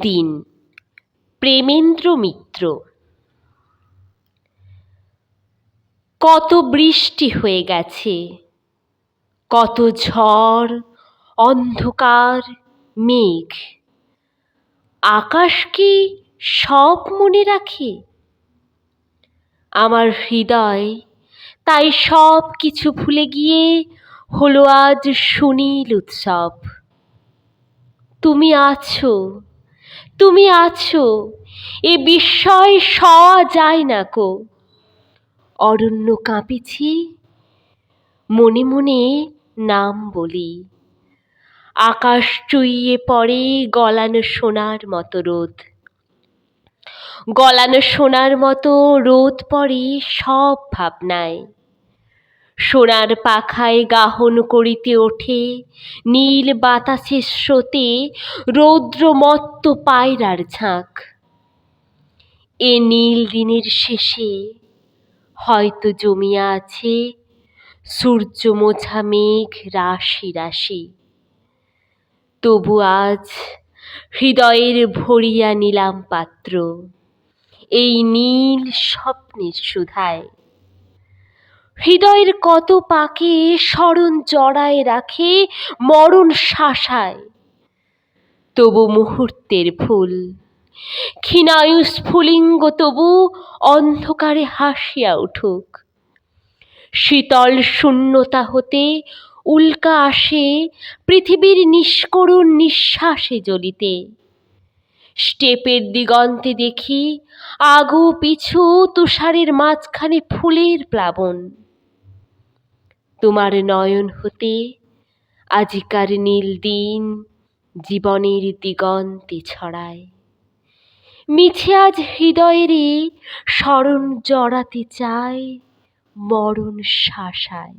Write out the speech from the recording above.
দিন, প্রেমেন্দ্র মিত্র। কত বৃষ্টি হয়ে গেছে, কত ঝড়, অন্ধকার, মেঘ। আকাশ কি সব মনে রাখে? আমার হৃদয় তাই সব কিছু ভুলে গিয়ে হলো আজ সুনীল উৎসব। আছো, তুমি আছো, এ বিস্ময় সওয়া যায় না কো। অরণ্য কাঁপিছি, মনে মনে নাম বলি। আকাশ চুইয়ে পড়ে গলানো সোনার মতো রোদ। গলানো সোনার মতো রোদ পড়ে সব ভাবনায়। সোনার পাখায় গাহন করিতে ওঠে, নীল বাতাসের স্রোতে রৌদ্রমত্ত পায়রার ঝাঁক। এ নীল দিনের শেষে হয়তো জমিয়া আছে সূর্য মোছা মেঘ রাশি রাশি। তবু আজ হৃদয়ের ভরিয়া নিলাম পাত্র, এই নীল স্বপ্নের সুধায় হৃদয়ের কত পাকে স্মরণ জড়ায় রাখে, মরণ শাসায়। তবু মুহূর্তের ফুল ক্ষীণায়ু স্ফুলিঙ্গ তবু অন্ধকারে হাসিয়া উঠুক। শীতল শূন্যতা হতে উল্কা আসে পৃথিবীর নিষ্করুণ নিঃশ্বাসে জ্বলিতে। স্টেপের দিগন্তে দেখি আগু পিছু তুষারের মাঝখানে ফুলের প্লাবন। তোমার নয়ন হতে আজিকার নীল দিন জীবনের দিগন্তে ছড়ায়। মিছে আজ হৃদয়েরই স্মরণ জড়াতে চায়, মরণ শাসায়।